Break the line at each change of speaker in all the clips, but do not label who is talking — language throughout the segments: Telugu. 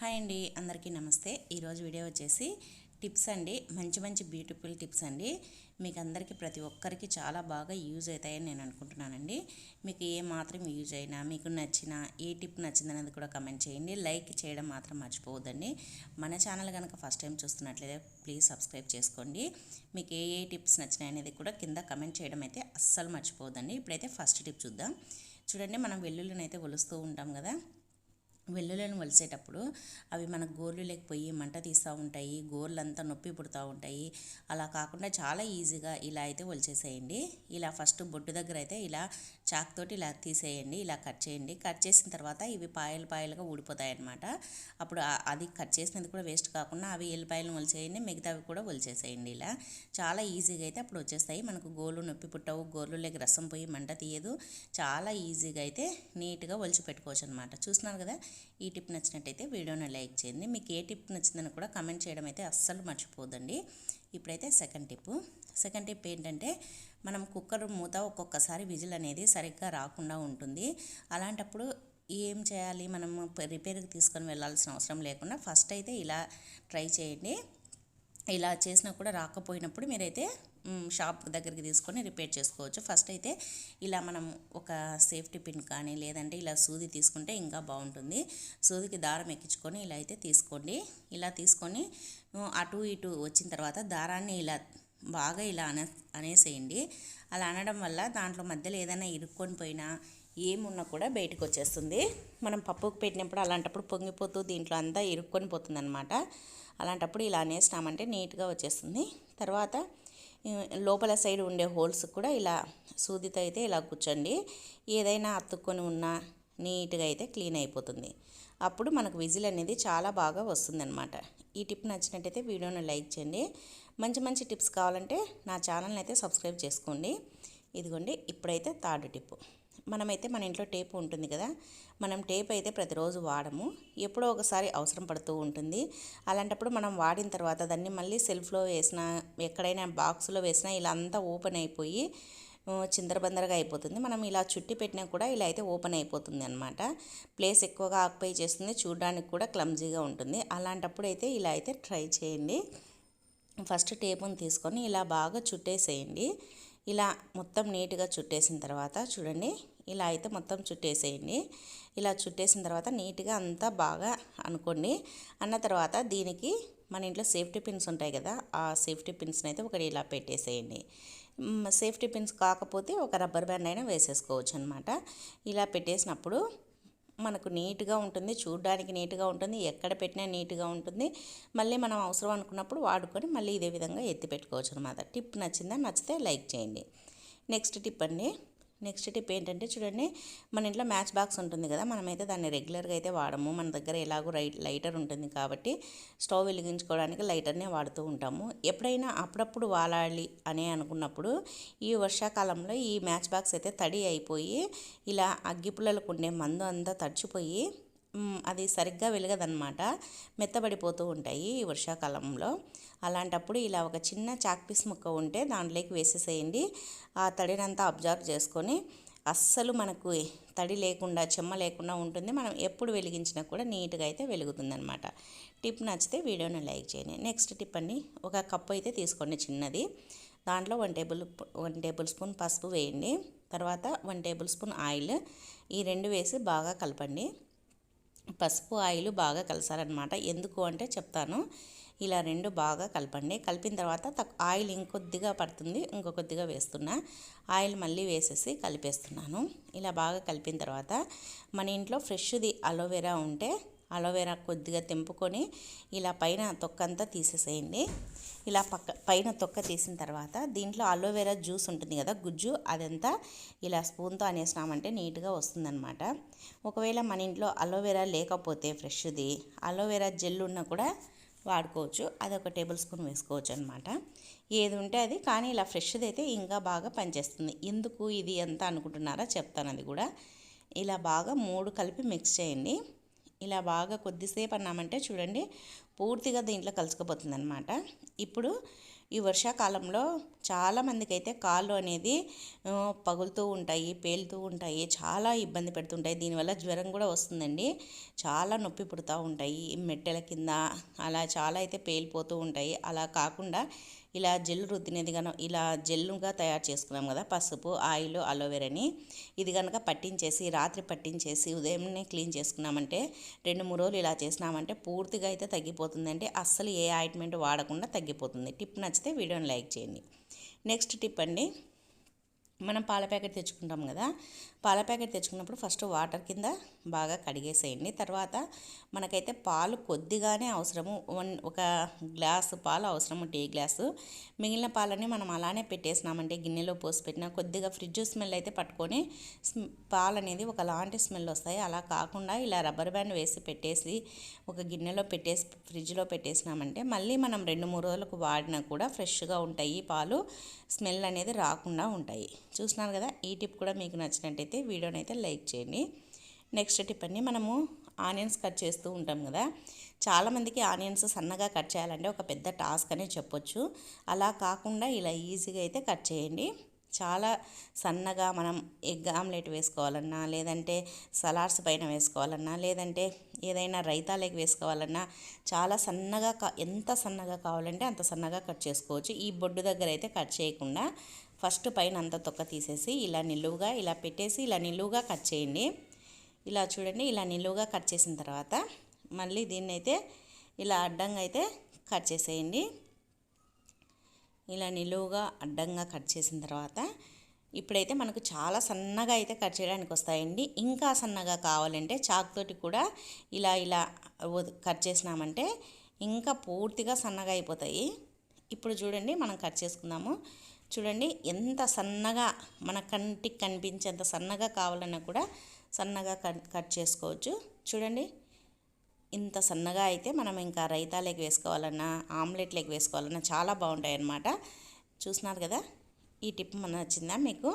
హాయ్ అండి అందరికీ నమస్తే. ఈరోజు వీడియో వచ్చేసి టిప్స్ అండి మంచి మంచి బ్యూటిఫుల్ టిప్స్ అండి. మీకు అందరికీ ప్రతి ఒక్కరికి చాలా బాగా యూజ్ అవుతాయని నేను అనుకుంటున్నానండి. మీకు ఏ మాత్రం యూజ్ అయినా మీకు నచ్చిన ఏ టిప్ నచ్చిందనేది కూడా కమెంట్ చేయండి. లైక్ చేయడం మాత్రం మర్చిపోవద్దండి. మన ఛానల్ కనుక ఫస్ట్ టైం చూస్తున్నట్లయితే ప్లీజ్ సబ్స్క్రైబ్ చేసుకోండి. మీకు ఏ ఏ టిప్స్ నచ్చినాయి అనేది కూడా కింద కమెంట్ చేయడం అయితే అస్సలు మర్చిపోవద్దండి. ఇప్పుడైతే ఫస్ట్ టిప్ చూద్దాం. చూడండి మనం వెల్లుల్లిని అయితే ఒలుస్తూ ఉంటాం కదా. వెల్లులను వలిసేటప్పుడు అవి మన గోర్లు లేకపోయి మంట తీస్తూ ఉంటాయి గోర్లంతా నొప్పి పుడుతూ ఉంటాయి. అలా కాకుండా చాలా ఈజీగా ఇలా అయితే వలిచేసేయండి. ఇలా ఫస్ట్ బొడ్డు దగ్గర అయితే ఇలా చాక్ తోటి ఇలా తీసేయండి ఇలా కట్ చేయండి. కట్ చేసిన తర్వాత ఇవి పాయలు పాయలుగా ఊడిపోతాయి అన్నమాట అప్పుడు అది కట్ చేసినది కూడా వేస్ట్ కాకుండా అవి ఎల్లిపాయలను వలిచేయండి మిగతావి కూడా వలిచేసేయండి ఇలా. చాలా ఈజీగా అయితే అప్పుడు వచ్చేస్తాయి. మనకు గోర్లు నొప్పి పుట్టవు గోర్లు లేక రసం పోయి మంట తీయదు. చాలా ఈజీగా అయితే నీట్గా వలిచి పెట్టుకోవచ్చు అనమాట చూస్తున్నారు కదా? ఈ టిప్ నచ్చినట్టయితే వీడియోని లైక్ చేయండి. మీకు ఏ టిప్ నచ్చిందని కూడా కమెంట్ చేయడం అయితే అస్సలు మర్చిపోదండి. ఇప్పుడైతే సెకండ్ టిప్. సెకండ్ టిప్ ఏంటంటే మనం కుక్కర్ మూత ఒక్కొక్కసారి విజిల్ అనేది సరిగ్గా రాకుండా ఉంటుంది. అలాంటప్పుడు ఏం చేయాలి? మనం రిపేర్కి తీసుకొని వెళ్ళాల్సిన అవసరం లేకుండా ఫస్ట్ అయితే ఇలా ట్రై చేయండి. ఇలా చేసినా కూడా రాకపోయినప్పుడు మీరైతే షాప్ దగ్గరికి తీసుకొని రిపేర్ చేసుకోవచ్చు. ఫస్ట్ అయితే ఇలా మనం ఒక సేఫ్టీ పిన్ కానీ లేదంటే ఇలా సూది తీసుకుంటే ఇంకా బాగుంటుంది. సూదికి దారం ఎక్కించుకొని ఇలా అయితే తీసుకోండి. ఇలా తీసుకొని అటు ఇటు వచ్చిన తర్వాత దారాన్ని ఇలా బాగా ఇలా అనే అనేసేయండి. అలా అనడం వల్ల దాంట్లో మధ్యలో ఏదైనా ఇరుక్కొని పోయినా ఏమున్నా కూడా బయటకు వచ్చేస్తుంది. మనం పప్పుకు పెట్టినప్పుడు అలాంటప్పుడు పొంగిపోతూ దీంట్లో అంతా ఇరుక్కొని పోతుంది అనమాట అలాంటప్పుడు ఇలా అనేసినామంటే నీట్గా వచ్చేస్తుంది. తర్వాత లోపల సైడ్ ఉండే హోల్స్ కూడా ఇలా సూదితో అయితే ఇలా కూర్చోండి. ఏదైనా అతుక్కొని ఉన్నా నీట్గా అయితే క్లీన్ అయిపోతుంది. అప్పుడు మనకు విజిల్ అనేది చాలా బాగా వస్తుందన్నమాట. ఈ టిప్ నచ్చినట్టయితే వీడియోని లైక్ చేయండి. మంచి మంచి టిప్స్ కావాలంటే నా ఛానల్ని అయితే సబ్స్క్రైబ్ చేసుకోండి. ఇదిగోండి ఇప్పుడైతే థర్డ్ టిప్. మనమైతే మన ఇంట్లో టేప్ ఉంటుంది కదా మనం టేప్ అయితే ప్రతిరోజు వాడము. ఎప్పుడో ఒకసారి అవసరం పడుతూ ఉంటుంది. అలాంటప్పుడు మనం వాడిన తర్వాత దాన్ని మళ్ళీ సెల్ఫ్లో వేసినా ఎక్కడైనా బాక్స్లో వేసినా ఇలా అంతా ఓపెన్ అయిపోయి చిందరబందరగా అయిపోతుంది. మనం ఇలా చుట్టి పెట్టినా కూడా ఇలా అయితే ఓపెన్ అయిపోతుంది అనమాట ప్లేస్ ఎక్కువగా ఆక్యుపై చేస్తుంది చూడడానికి కూడా క్లమ్జీగా ఉంటుంది. అలాంటప్పుడు అయితే ఇలా అయితే ట్రై చేయండి. ఫస్ట్ టేపుని తీసుకొని ఇలా బాగా చుట్టేసేయండి. ఇలా మొత్తం నీట్గా చుట్టేసిన తర్వాత చూడండి. ఇలా అయితే మొత్తం చుట్టేసేయండి. ఇలా చుట్టేసిన తర్వాత నీట్గా అంతా బాగా అనుకోండి. అన్న తర్వాత దీనికి మన ఇంట్లో సేఫ్టీ పిన్స్ ఉంటాయి కదా ఆ సేఫ్టీ పిన్స్ని అయితే ఒకటి ఇలా పెట్టేసేయండి. సేఫ్టీ పిన్స్ కాకపోతే ఒక రబ్బర్ బ్యాండ్ అయినా వేసేసుకోవచ్చు అనమాట ఇలా పెట్టేసినప్పుడు మనకు నీట్గా ఉంటుంది చూడడానికి నీట్గా ఉంటుంది ఎక్కడ పెట్టినా నీట్గా ఉంటుంది. మళ్ళీ మనం అవసరం అనుకున్నప్పుడు వాడుకొని మళ్ళీ ఇదే విధంగా ఎత్తి పెట్టుకోవచ్చు అనమాట టిప్ నచ్చిందా నచ్చితే లైక్ చేయండి. నెక్స్ట్ టిప్ అండి నెక్స్ట్ టిప్ ఏంటంటే చూడండి మన ఇంట్లో మ్యాచ్ బాక్స్ ఉంటుంది కదా మనమైతే దాన్ని రెగ్యులర్గా అయితే వాడము. మన దగ్గర ఎలాగో రై లైటర్ ఉంటుంది కాబట్టి స్టవ్ వెలిగించుకోవడానికి లైటర్నే వాడుతూ ఉంటాము. ఎప్పుడైనా అప్పుడప్పుడు వాడాలి అని అనుకున్నప్పుడు ఈ వర్షాకాలంలో ఈ మ్యాచ్ బాక్స్ అయితే తడి అయిపోయి ఇలా అగ్గిపుల్లలకు ఉండే మందు అంతా తడిచిపోయి అది సరిగ్గా వెలగదన్నమాట. మెత్తబడిపోతూ ఉంటాయి ఈ వర్షాకాలంలో. అలాంటప్పుడు ఇలా ఒక చిన్న చాక్ పీస్ ముక్క ఉంటే దాంట్లోకి వేసేసేయండి. ఆ తడినంతా అబ్జర్వ్ చేసుకొని అస్సలు మనకు తడి లేకుండా చెమ్మ లేకుండా ఉంటుంది. మనం ఎప్పుడు వెలిగించినా కూడా నీట్గా అయితే వెలుగుతుంది అనమాట టిప్ నచ్చితే వీడియోని లైక్ చేయండి. నెక్స్ట్ టిప్ అండి ఒక కప్పు అయితే తీసుకోండి చిన్నది. దాంట్లో one table one table spoon పసుపు వేయండి. తర్వాత వన్ టేబుల్ స్పూన్ ఆయిల్. ఈ రెండు వేసి బాగా కలపండి. పసుపు ఆయిల్ బాగా కలసాలన్నమాట ఎందుకు అంటే చెప్తాను. ఇలా రెండు బాగా కలపండి. కలిపిన తర్వాత తక్ ఆయిల్ ఇంకొద్దిగా పడుతుంది. ఇంకో కొద్దిగా వేస్తున్నా. ఆయిల్ మళ్ళీ వేసేసి కలిపేస్తున్నాను. ఇలా బాగా కలిపిన తర్వాత మన ఇంట్లో ఫ్రెష్ది అలోవెరా ఉంటే అలోవెరా కొద్దిగా తెంపుకొని ఇలా పైన తొక్కంతా తీసేసేయండి. ఇలా పక్క పైన తొక్క తీసిన తర్వాత దీంట్లో అలోవెరా జ్యూస్ ఉంటుంది కదా గుజ్జు అదంతా ఇలా స్పూన్తో అనేసినామంటే నీట్గా వస్తుందన్నమాట. ఒకవేళ మన ఇంట్లో అలోవెరా లేకపోతే ఫ్రెష్ది అలోవెరా జెల్ ఉన్నా కూడా వాడుకోవచ్చు. అది ఒక టేబుల్ స్పూన్ వేసుకోవచ్చు అనమాట ఏది ఉంటే అది కానీ ఇలా ఫ్రెష్ది అయితే ఇంకా బాగా పనిచేస్తుంది. ఎందుకు ఇది ఎంత అనుకుంటున్నారా చెప్తాను అది కూడా. ఇలా బాగా మూడు కలిపి మిక్స్ చేయండి. ఇలా బాగా కొద్దిసేపు అన్నామంటే చూడండి పూర్తిగా దీంట్లో కలుసుకుపోతుంది అనమాట ఇప్పుడు ఈ వర్షాకాలంలో చాలామందికి అయితే కాళ్ళు అనేది పగులుతూ ఉంటాయి పేలుతూ ఉంటాయి చాలా ఇబ్బంది పెడుతుంటాయి. దీనివల్ల జ్వరం కూడా వస్తుందండి. చాలా నొప్పి పుడుతూ ఉంటాయి మెట్టెల కింద అలా చాలా అయితే పేలిపోతూ ఉంటాయి. అలా కాకుండా ఇలా జెల్ రుద్దినది కనుక ఇలా జెల్లుగా తయారు చేసుకున్నాం కదా పసుపు ఆయిల్ అలోవెరాని. ఇది కనుక పట్టించేసి రాత్రి పట్టించేసి ఉదయంనే క్లీన్ చేసుకున్నామంటే రెండు మూడు రోజులు ఇలా చేసినామంటే పూర్తిగా అయితే తగ్గిపోతుందంటే అస్సలు ఏ ఆయింట్మెంట్ వాడకుండా తగ్గిపోతుంది. టిప్ నచ్చితే వీడియోని లైక్ చేయండి. నెక్స్ట్ టిప్ అండి మనం పాల ప్యాకెట్ తెచ్చుకుంటాం కదా పాల ప్యాకెట్ తెచ్చుకున్నప్పుడు ఫస్ట్ వాటర్ కింద బాగా కడిగేసేయండి. తర్వాత మనకైతే పాలు కొద్దిగానే అవసరము. వన్ ఒక గ్లాసు పాలు అవసరము టీ గ్లాసు. మిగిలిన పాలని మనం అలానే పెట్టేసినామంటే గిన్నెలో పోసి పెట్టినా కొద్దిగా ఫ్రిడ్జ్ స్మెల్ అయితే పట్టుకొని పాలు అనేది ఒకలాంటి స్మెల్ వస్తాయి. అలా కాకుండా ఇలా రబ్బర్ బ్యాండ్ వేసి పెట్టేసి ఒక గిన్నెలో పెట్టేసి ఫ్రిడ్జ్లో పెట్టేసినామంటే మళ్ళీ మనం రెండు మూడు రోజులకు వాడినా కూడా ఫ్రెష్గా ఉంటాయి పాలు. స్మెల్ అనేది రాకుండా ఉంటాయి. చూస్తున్నారు కదా? ఈ టిప్ కూడా మీకు నచ్చినట్టయితే వీడియోని అయితే లైక్ చేయండి. నెక్స్ట్ టిప్ అండి మనము ఆనియన్స్ కట్ చేస్తూ ఉంటాం కదా. చాలామందికి ఆనియన్స్ సన్నగా కట్ చేయాలంటే ఒక పెద్ద టాస్క్ అనే చెప్పొచ్చు. అలా కాకుండా ఇలా ఈజీగా అయితే కట్ చేయండి. చాలా సన్నగా మనం ఎగ్ ఆమ్లెట్ వేసుకోవాలన్నా లేదంటే సలాడ్స్ పైన వేసుకోవాలన్నా లేదంటే ఏదైనా రైతాలకి వేసుకోవాలన్నా చాలా సన్నగా ఎంత సన్నగా కావాలంటే అంత సన్నగా కట్ చేసుకోవచ్చు. ఈ బొడ్డు దగ్గర అయితే కట్ చేయకుండా ఫస్ట్ పైన అంత తొక్క తీసేసి ఇలా నిలువుగా ఇలా పెట్టేసి ఇలా నిలువుగా కట్ చేయండి. ఇలా చూడండి ఇలా నిలువుగా కట్ చేసిన తర్వాత మళ్ళీ దీన్ని అయితే ఇలా అడ్డంగా అయితే కట్ చేసేయండి. ఇలా నిలువుగా అడ్డంగా కట్ చేసిన తర్వాత ఇప్పుడైతే మనకు చాలా సన్నగా అయితే కట్ చేయడానికి వస్తాయండి. ఇంకా సన్నగా కావాలంటే చాక్తోటి కూడా ఇలా ఇలా కట్ చేసినామంటే ఇంకా పూర్తిగా సన్నగా అయిపోతాయి. ఇప్పుడు చూడండి మనం కట్ చేసుకుందాము. చూడండి ఎంత సన్నగా మన కంటికి కనిపించేంత సన్నగా కావాలన్నా కూడా సన్నగా కట్ కట్ చేసుకోవచ్చు. చూడండి. ఇంత సన్నగా అయితే మనం ఇంకా రైతాలోకి వేసుకోవాలన్నా ఆమ్లెట్లోకి వేసుకోవాలన్నా చాలా బాగుంటాయి అన్నమాట చూస్తున్నారు కదా? ఈ టిప్ మన నచ్చిందా మీకు?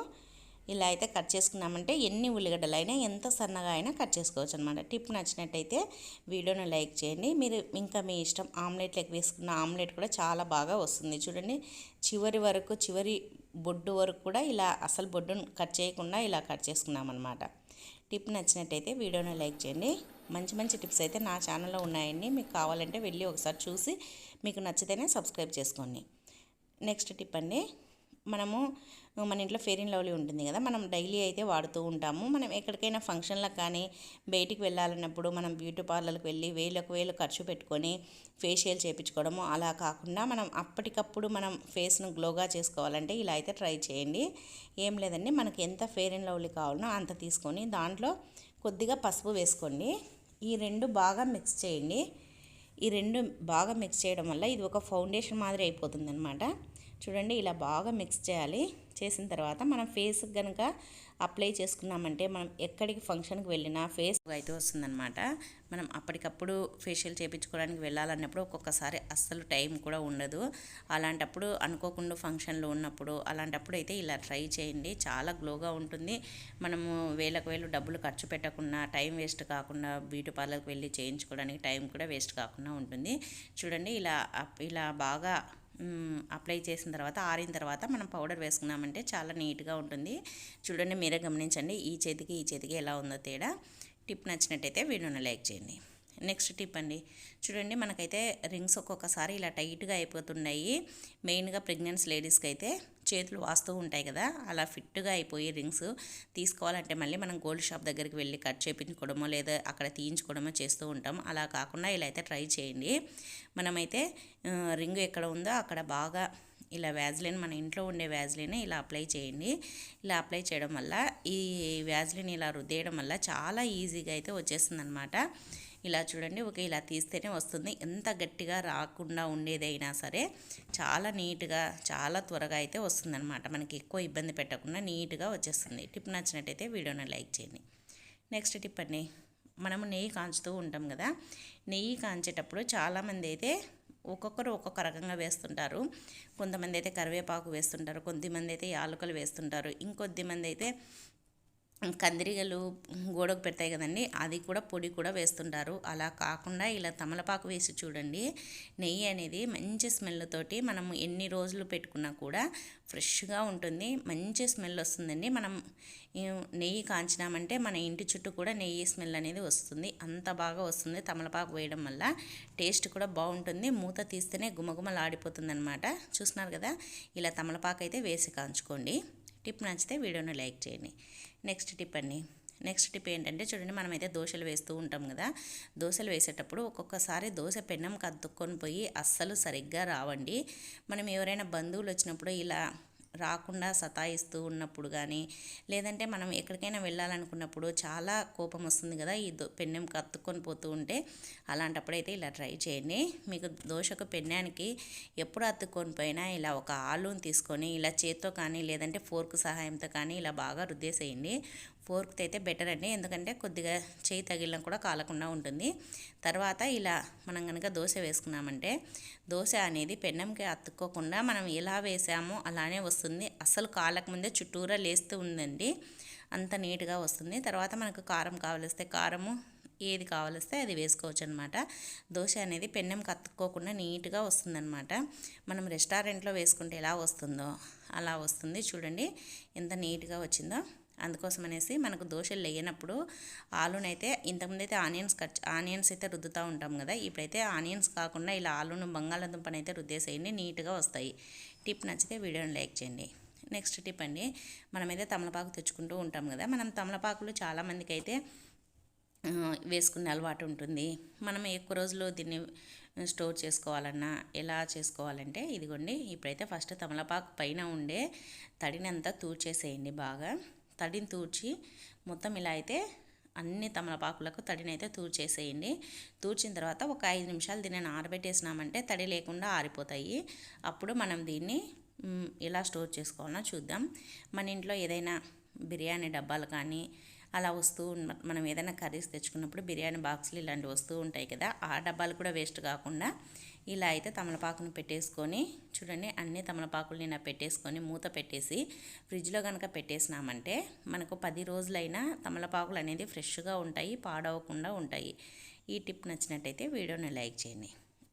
ఇలా అయితే కట్ చేసుకున్నామంటే ఎన్ని ఉల్లిగడ్డలు అయినా ఎంత సన్నగా అయినా కట్ చేసుకోవచ్చు అనమాట టిప్ నచ్చినట్టయితే వీడియోని లైక్ చేయండి. మీరు ఇంకా మీ ఇష్టం ఆమ్లెట్లోకి వేసుకున్న ఆమ్లెట్ కూడా చాలా బాగా వస్తుంది. చూడండి. చివరి వరకు చివరి బొడ్డు వరకు కూడా ఇలా అసలు బొడ్డును కట్ చేయకుండా ఇలా కట్ చేసుకున్నాం అనమాట టిప్ నచ్చినట్టయితే వీడియోని లైక్ చేయండి. మంచి మంచి టిప్స్ అయితే నా ఛానల్లో ఉన్నాయండి. మీకు కావాలంటే వెళ్ళి ఒకసారి చూసి మీకు నచ్చితేనే సబ్స్క్రైబ్ చేసుకోండి. నెక్స్ట్ టిప్ అండి. మనము మన ఇంట్లో ఫెయిర్ అండ్ లవ్లీ ఉంటుంది కదా మనం డైలీ అయితే వాడుతూ ఉంటాము. మనం ఎక్కడికైనా ఫంక్షన్లకు కానీ బయటికి వెళ్ళాలన్నప్పుడు మనం బ్యూటీ పార్లర్కి వెళ్ళి వేలకు వేలు ఖర్చు పెట్టుకొని ఫేషియల్ చేయించుకోవడము అలా కాకుండా మనం అప్పటికప్పుడు మనం ఫేస్ను గ్లోగా చేసుకోవాలంటే ఇలా అయితే ట్రై చేయండి. ఏం లేదండి మనకి ఎంత ఫెయిర్ అండ్ లవ్లీ కావాలనో అంత తీసుకొని దాంట్లో కొద్దిగా పసుపు వేసుకోండి. ఈ రెండు బాగా మిక్స్ చేయండి. ఈ రెండు బాగా మిక్స్ చేయడం వల్ల ఇది ఒక ఫౌండేషన్ మాదిరి అయిపోతుంది అనమాట చూడండి ఇలా బాగా మిక్స్ చేయాలి. చేసిన తర్వాత మనం ఫేస్ కనుక అప్లై చేసుకున్నామంటే మనం ఎక్కడికి ఫంక్షన్కి వెళ్ళినా ఫేస్ అయితే వస్తుందన్నమాట. మనం అప్పటికప్పుడు ఫేషియల్ చేయించుకోవడానికి వెళ్ళాలన్నప్పుడు ఒక్కొక్కసారి అస్సలు టైం కూడా ఉండదు. అలాంటప్పుడు అనుకోకుండా ఫంక్షన్లో ఉన్నప్పుడు అలాంటప్పుడు అయితే ఇలా ట్రై చేయండి. చాలా గ్లోగా ఉంటుంది. మనము వేలకు వేలు డబ్బులు ఖర్చు పెట్టకుండా టైం వేస్ట్ కాకుండా బ్యూటీ పార్లర్కి వెళ్ళి చేయించుకోవడానికి టైం కూడా వేస్ట్ కాకుండా ఉంటుంది. చూడండి ఇలా ఇలా బాగా అప్లై చేసిన తర్వాత ఆరిన తర్వాత మనం పౌడర్ వేసుకున్నామంటే చాలా నీట్గా ఉంటుంది. చూడండి మీరే గమనించండి ఈ చేతికి ఈ చేతికి ఎలా ఉందో తేడా. టిప్ నచ్చినట్టయితే వీడియోను లైక్ చేయండి. నెక్స్ట్ టిప్ అండి. చూడండి మనకైతే రింగ్స్ ఒక్కొక్కసారి ఇలా టైట్గా అయిపోతున్నాయి. మెయిన్గా ప్రెగ్నెన్సీ లేడీస్కి అయితే చేతులు వాస్తూ ఉంటాయి కదా. అలా ఫిట్గా అయిపోయి రింగ్స్ తీసుకోవాలంటే మళ్ళీ మనం గోల్డ్ షాప్ దగ్గరికి వెళ్ళి కట్ చేయించుకోవడమో లేదా అక్కడ తీయించుకోవడమో చేస్తూ ఉంటాం. అలా కాకుండా ఇలా అయితే ట్రై చేయండి. మనమైతే రింగ్ ఎక్కడ ఉందో అక్కడ బాగా ఇలా వ్యాజ్లిన్ మన ఇంట్లో ఉండే వ్యాజ్లిన్ ఇలా అప్లై చేయండి. ఇలా అప్లై చేయడం వల్ల ఈ వ్యాజ్లిన్ ఇలా రుద్దేయడం వల్ల చాలా ఈజీగా అయితే వచ్చేస్తుంది అనమాట ఇలా చూడండి ఒక ఇలా తీస్తేనే వస్తుంది. ఎంత గట్టిగా రాకుండా ఉండేదైనా సరే చాలా నీట్గా చాలా త్వరగా అయితే వస్తుందన్నమాట. మనకి ఎక్కువ ఇబ్బంది పెట్టకుండా నీట్గా వచ్చేస్తుంది. టిప్ నచ్చినట్టయితే వీడియోని లైక్ చేయండి. నెక్స్ట్ టిప్ అండి. మనము నెయ్యి కాంచుతూ ఉంటాం కదా నెయ్యి కాంచేటప్పుడు చాలామంది అయితే ఒక్కొక్కరు ఒక్కొక్క రకంగా వేస్తుంటారు. కొంతమంది అయితే కరివేపాకు వేస్తుంటారు కొద్దిమంది అయితే యాలకులు వేస్తుంటారు. ఇంకొద్ది మంది అయితే కందిరిగలు గోడకు పెడతాయి కదండి అది కూడా పొడి కూడా వేస్తుంటారు. అలా కాకుండా ఇలా తమలపాకు వేసి చూడండి నెయ్యి అనేది మంచి స్మెల్తోటి మనం ఎన్ని రోజులు పెట్టుకున్నా కూడా ఫ్రెష్గా ఉంటుంది మంచి స్మెల్ వస్తుందండి. మనం నెయ్యి కాంచినామంటే మన ఇంటి చుట్టూ కూడా నెయ్యి స్మెల్ అనేది వస్తుంది అంత బాగా వస్తుంది తమలపాకు వేయడం వల్ల. టేస్ట్ కూడా బాగుంటుంది మూత తీస్తేనే గుమగుమలాడిపోతుంది అనమాట చూస్తున్నారు కదా ఇలా తమలపాకు అయితే వేసి కాంచుకోండి. టిప్ నచ్చితే వీడియోని లైక్ చేయండి. నెక్స్ట్ టిప్ అండి. నెక్స్ట్ టిప్ ఏంటంటే చూడండి మనమైతే దోశలు వేస్తూ ఉంటాం కదా. దోశలు వేసేటప్పుడు ఒక్కొక్కసారి దోశ పెన్నం కద్దుకొని పోయి అస్సలు సరిగ్గా రావండి. మనం ఎవరైనా బంధువులు వచ్చినప్పుడు ఇలా రాకుండా సతాయిస్తూ ఉన్నప్పుడు కానీ లేదంటే మనం ఎక్కడికైనా వెళ్ళాలనుకున్నప్పుడు చాలా కోపం వస్తుంది కదా ఈ పెన్నెం కత్తుకొని పోతూ ఉంటే అలాంటప్పుడైతే ఇలా ట్రై చేయండి. మీకు దోశకు పెన్నానికి ఎప్పుడు అత్తుకొని పోయినా ఇలా ఒక ఆలూని తీసుకొని ఇలా చేత్తో కానీ లేదంటే ఫోర్క్ సహాయంతో కానీ ఇలా బాగా రుద్దేసేయండి. ఫోర్క్తో అయితే బెటర్ అండి. ఎందుకంటే కొద్దిగా చేయి తగిలిన కూడా కాలకుండా ఉంటుంది. తర్వాత ఇలా మనం కనుక దోశ వేసుకున్నామంటే దోశ అనేది పెన్నంకి అతుక్కోకుండా మనం ఎలా వేసామో అలానే వస్తుంది. అసలు కాళ్ళకు ముందే చుట్టూరా లేస్తూ ఉందండి. అంత నీట్గా వస్తుంది. తర్వాత మనకు కారం కావలిస్తే కారము ఏది కావలిస్తే అది వేసుకోవచ్చు అనమాట దోశ అనేది పెన్నెం కత్తుకోకుండా నీట్గా వస్తుందన్నమాట మనం రెస్టారెంట్లో వేసుకుంటే ఎలా వస్తుందో అలా వస్తుంది. చూడండి ఎంత నీట్గా వచ్చిందో. అందుకోసం అనేసి మనకు దోశలు లేనప్పుడు ఆలూనైతే ఇంతకుముందు అయితే ఆనియన్స్ కట్ ఆనియన్స్ అయితే రుద్దుతూ ఉంటాం కదా ఇప్పుడైతే ఆనియన్స్ కాకుండా ఇలా ఆలూను బంగాళాదుంపను అయితే రుద్దేసేయండి నీట్గా వస్తాయి. టిప్ నచ్చితే వీడియోని లైక్ చేయండి. నెక్స్ట్ టిప్ అండి మనమైతే తమలపాకు తెచ్చుకుంటూ ఉంటాం కదా మనం తమలపాకులు చాలామందికి అయితే వేసుకునే అలవాటు ఉంటుంది. మనం ఎక్కువ రోజులు దీన్ని స్టోర్ చేసుకోవాలన్నా ఎలా చేసుకోవాలంటే ఇదిగోండి ఇప్పుడైతే ఫస్ట్ తమలపాకు పైన ఉండే తడినంతా తూర్చేసేయండి బాగా. తడిని తూర్చి మొత్తం ఇలా అయితే అన్ని తమలపాకులకు తడిని అయితే తూర్చేసేయండి. తూర్చిన తర్వాత ఒక ఐదు నిమిషాలు దీనిని ఆరబెట్టేసినామంటే తడి లేకుండా ఆరిపోతాయి. అప్పుడు మనం దీన్ని ఎలా స్టోర్ చేసుకోవాలో చూద్దాం. మన ఇంట్లో ఏదైనా బిర్యానీ డబ్బాలు కానీ అలా వస్తూ మనం ఏదైనా కర్రీస్ తెచ్చుకున్నప్పుడు బిర్యానీ బాక్సులు ఇలాంటివి వస్తూ ఉంటాయి కదా ఆ డబ్బాలు కూడా వేస్ట్ కాకుండా ఇలా అయితే తమలపాకును పెట్టేసుకొని చూడండి అన్ని తమలపాకులు నేను పెట్టేసుకొని మూత పెట్టేసి ఫ్రిడ్జ్లో కనుక పెట్టేసినామంటే మనకు పది రోజులైనా తమలపాకులు అనేది ఫ్రెష్గా ఉంటాయి పాడవకుండా ఉంటాయి. ఈ టిప్ నచ్చినట్టయితే వీడియోని లైక్ చేయండి.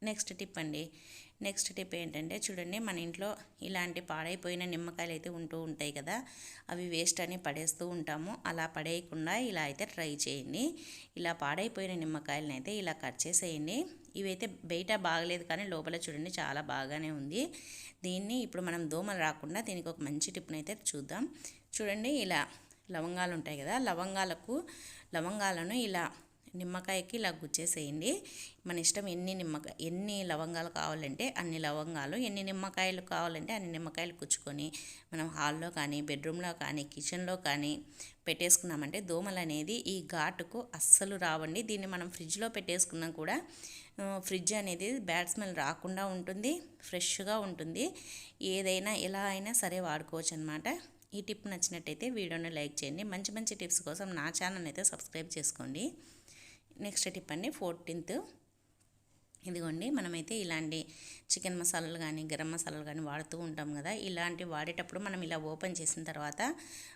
నెక్స్ట్ టిప్ అండి. నెక్స్ట్ టిప్ ఏంటంటే చూడండి మన ఇంట్లో ఇలాంటి పాడైపోయిన నిమ్మకాయలు అయితే ఉంటూ ఉంటాయి కదా అవి వేస్ట్ అని పడేస్తూ ఉంటాము. అలా పడేయకుండా ఇలా అయితే ట్రై చేయండి. ఇలా పాడైపోయిన నిమ్మకాయలను అయితే ఇలా కట్ చేసేయండి. ఇవైతే బయట బాగలేదు కానీ లోపల చూడండి చాలా బాగానే ఉంది. దీన్ని ఇప్పుడు మనం దోమలు రాకుండా దీనికి ఒక మంచి టిప్ని అయితే చూద్దాం. చూడండి ఇలా లవంగాలు ఉంటాయి కదా లవంగాలకు లవంగాలను ఇలా నిమ్మకాయకి ఇలా గుచ్చేసేయండి మన ఇష్టం ఎన్ని నిమ్మకాయ ఎన్ని లవంగాలు కావాలంటే అన్ని లవంగాలు ఎన్ని నిమ్మకాయలు కావాలంటే అన్ని నిమ్మకాయలు కుచ్చుకొని మనం హాల్లో కానీ బెడ్రూమ్లో కానీ కిచెన్లో కానీ పెట్టేసుకున్నామంటే దోమలు అనేది ఈ ఘాటుకు అస్సలు రావండి. దీన్ని మనం ఫ్రిడ్జ్లో పెట్టేసుకున్నా కూడా ఫ్రిడ్జ్ అనేది బ్యాడ్ స్మెల్ రాకుండా ఉంటుంది ఫ్రెష్గా ఉంటుంది. ఏదైనా ఎలా అయినా సరే వాడుకోవచ్చు అనమాట ఈ టిప్ నచ్చినట్టయితే వీడియోని లైక్ చేయండి. మంచి మంచి టిప్స్ కోసం నా ఛానల్ అయితే సబ్స్క్రైబ్ చేసుకోండి. నెక్స్ట్ టిప్ అండి ఫోర్టీన్త్. ఇదిగోండి మనమైతే ఇలాంటి చికెన్ మసాలాలు కానీ గరం మసాలాలు కానీ వాడుతూ ఉంటాం కదా. ఇలాంటివి వాడేటప్పుడు మనం ఇలా ఓపెన్ చేసిన తర్వాత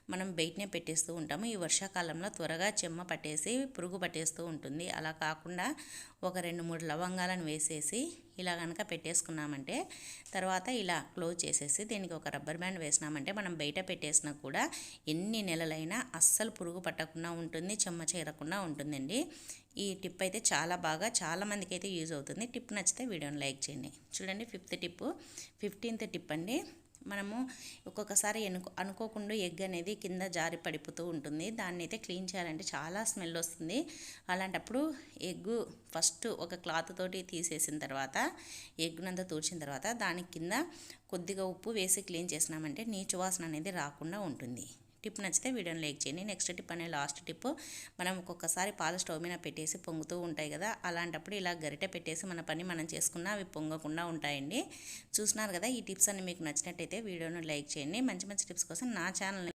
మనం బయటనే పెట్టేస్తూ ఉంటాము. ఈ వర్షాకాలంలో త్వరగా చెమ్మ పట్టేసి పురుగు పట్టేస్తూ ఉంటుంది. అలా కాకుండా ఒక రెండు మూడు లవంగాలను వేసేసి ఇలా కనుక పెట్టేసుకున్నామంటే తర్వాత ఇలా క్లోజ్ చేసేసి దీనికి ఒక రబ్బర్ బ్యాండ్ వేసినామంటే మనం బయట పెట్టేసినా కూడా ఎన్ని నెలలైనా అస్సలు పురుగు పట్టకుండా ఉంటుంది చెమ్మ చేరకుండా ఉంటుందండి. ఈ టిప్ అయితే చాలా బాగా చాలామందికి అయితే యూజ్ అవుతుంది. టిప్ నచ్చితే వీడియోని లైక్ చేయండి. చూడండి ఫిఫ్త్ టిప్ ఫిఫ్టీన్త్ టిప్ అండి. మనము ఒక్కొక్కసారి ఎనుకో అనుకోకుండా ఎగ్ అనేది కింద జారి పడిపోతూ ఉంటుంది. దాన్ని అయితే క్లీన్ చేయాలంటే చాలా స్మెల్ వస్తుంది. అలాంటప్పుడు ఎగ్గు ఫస్ట్ ఒక క్లాత్ తోటి తీసేసిన తర్వాత ఎగ్నంతా తూర్చిన తర్వాత దాని కింద కొద్దిగా ఉప్పు వేసి క్లీన్ చేసినామంటే నీచు వాసన అనేది రాకుండా ఉంటుంది. టిప్ నచ్చితే వీడియోని లైక్ చేయండి. నెక్స్ట్ టిప్ అనే లాస్ట్ టిప్ మనం ఒక్కొక్కసారి పాలు స్టవ్ మీద పెట్టేసి పొంగుతూ ఉంటాయి కదా అలాంటప్పుడు ఇలా గరిటె పెట్టేసి మన పని మనం చేసుకున్నా అవి పొంగకుండా ఉంటాయండి. చూసినారు కదా ఈ టిప్స్ అన్ని మీకు నచ్చినట్టయితే వీడియోను లైక్ చేయండి. మంచి మంచి టిప్స్ కోసం నా ఛానల్ని